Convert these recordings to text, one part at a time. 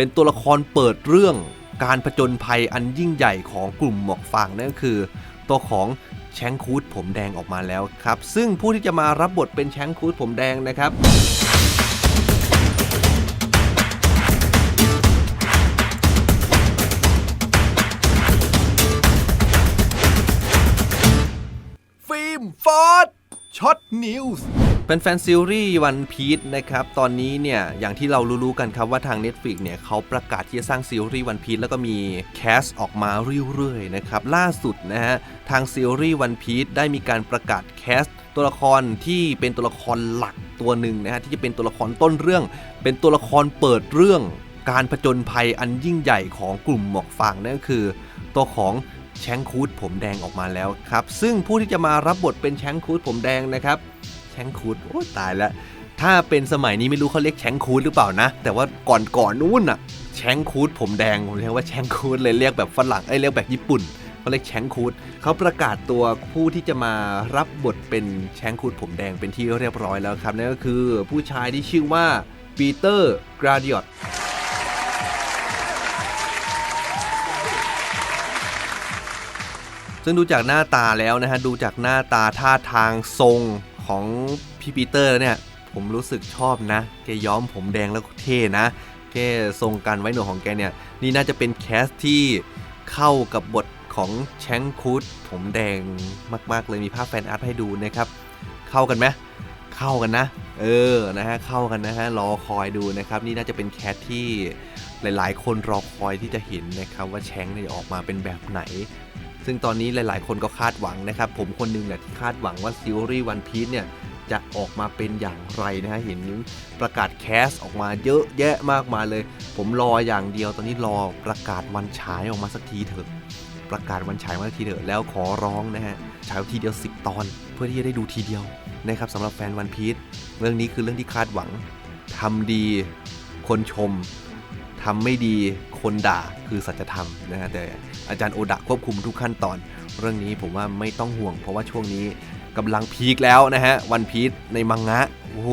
เป็นตัวละครเปิดเรื่องการผจญภัยอันยิ่งใหญ่ของกลุ่มหมวกฟางนั่นก็คือ ตัวของแชงคูดผมแดงออกมาแล้วครับ ซึ่งผู้ที่จะมารับบทเป็นแชงคูดผมแดงนะครับฟิล์มฟอร์ดช็อตนิวส์ เป็นแฟนซีรีส์วันพีชนะครับ ตอนนี้เนี่ย อย่างที่เรารู้ๆกันครับว่าทาง Netflix เนี่ยเขาประกาศที่จะสร้างซีรีส์วันพีชแล้วก็มีแคสออกมาเรื่อยๆนะครับ ล่าสุดนะฮะ ทางซีรีส์วันพีชได้มีการประกาศแคสตัวละครที่เป็นตัวละครหลักตัวหนึ่งนะฮะที่จะเป็นตัวละครต้นเรื่อง เป็นตัวละครเปิดเรื่อง การผจญภัยอันยิ่งใหญ่ของกลุ่มหมวกฟางนั่นก็คือ ตัวของแชงคูดผมแดงออกมาแล้วครับซึ่งผู้ที่จะมารับบทเป็นแชงคูดผมแดงนะครับ ชงคูดโอ้ตายแล้วถ้าเป็นสมัยนี้ไม่รู้เขาเรียกแชงคูดหรือเปล่านะ แต่ว่าก่อนก่อนนู้นอะแชงคูดผมแดงผมเรียกว่าแชงคูดเลยเรียกแบบฝรั่งไอ้เรียกแบบญี่ปุ่นเขาเรียกแชงคูดเขาประกาศตัวผู้ที่จะมารับบทเป็นแชงคูดผมแดงเป็นที่เรียบร้อยแล้วครับนั่นก็คือผู้ชายที่ชื่อว่าปีเตอร์กราดิออตซึ่งดูจากหน้าตาแล้วนะฮะดูจากหน้าตาท่าทางทรง ของพี่ปีเตอร์เนี่ย ผมรู้สึกชอบนะ แกย้อมผมแดงแล้วเท่นะ แกทรงการไว้หนวดของแกเนี่ย นี่น่าจะเป็นแคสที่เข้ากับบทของแชงคูดผมแดงมาก ๆ เลยมีภาพแฟนอาร์ตให้ดูนะครับ เข้ากันไหมเข้ากันนะ เออนะฮะเข้ากันนะฮะรอคอยดูนะครับ นี่น่าจะเป็นแคสที่หลาย ๆ คนรอคอยที่จะเห็นนะครับ ว่าแชงเนี่ยจะออกมาเป็นแบบไหน ซึ่งตอนนี้หลายๆ คนก็คาดหวังนะครับ ผมคนหนึงแหละที่คาดหวังว่าซีรีส์วันพี e เนี่ยจะออกมาเป็นอย่างไรนะฮะเห็นประกาศแคสออกมาเยอะแยะมากมายเลย ผมรออย่างเดียวตอนนี้รอประกาศวันฉายออกมาสักทีเถอะ ประกาศวันฉายมาสักทีเถอะแล้วขอร้องนะฮะฉายทีเดียว 10 ตอน เพื่อที่จะได้ดูทีเดียวนะครับสำหรับแฟนวันพี e เรื่องนี้คือเรื่องที่คาดหวังทำดี คนชมทำไม่ดี คนด่าคือสัจธรรมนะฮะแต่อาจารย์โอดะควบคุมทุกขั้นตอน เรื่องนี้ผมว่าไม่ต้องห่วง เพราะว่าช่วงนี้กำลังพีคแล้วนะฮะวันพีชในมังงะโอ้โห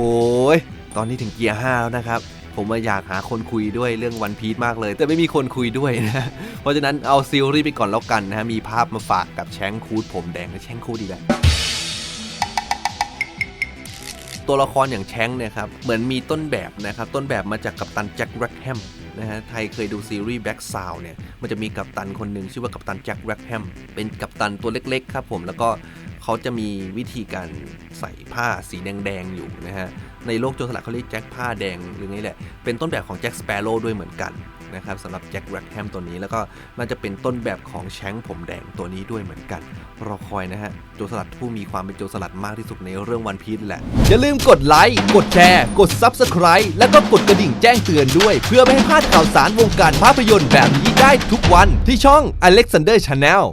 ยตอนนี้ถึงเกียร์5แล้วนะครับผมว่าอยากหาคนคุยด้วยเรื่องวันพีชมากเลย แต่ไม่มีคนคุยด้วยนะเพราะฉะนั้นเอาซีรีส์ไปก่อนแล้วกันนะฮะมีภาพมาฝากกับแชงคูดผมแดงและแชงคูดอีกแล้วตัวละครอย่างแชงเนี่ยครับเหมือนมีต้นแบบนะครับต้นแบบมาจากกัปตันแจ็คแร็กแฮม นะฮะไทยเคยดูซีรีส์แบ็กซาวเนี่ย มันจะมีกัปตันคนหนึ่งชื่อว่ากัปตันแจ็คแร็กแฮม เป็นกัปตันตัวเล็กๆ ครับผม แล้วก็เขาจะมีวิธีการใส่ผ้าสีแดงๆ อยู่นะฮะ ในโลกโจรสลัดเขาเรียกแจ็คผ้าแดงหรือไงแหละ เป็นต้นแบบของแจ็คสเปโร่ด้วยเหมือนกันนะครับสำหรับแจ็คแร็กแฮมตัวนี้แล้วก็น่าจะเป็นต้นแบบของแชงผมแดงตัวนี้ด้วยเหมือนกัน รอคอยนะฮะ โจรสลัดผู้มีความเป็นโจรสลัดมากที่สุดในเรื่องวันพี e แหละ อย่าลืมกดไลค์ กดแชร์ กด Subscribe และก็กดกระดิ่งแจ้งเตือนด้วย เพื่อไม่ให้พลาดข่าวสารวงการภาพยนตร์แบบนี้ได้ทุกวันที่ช่อง Alexander Channel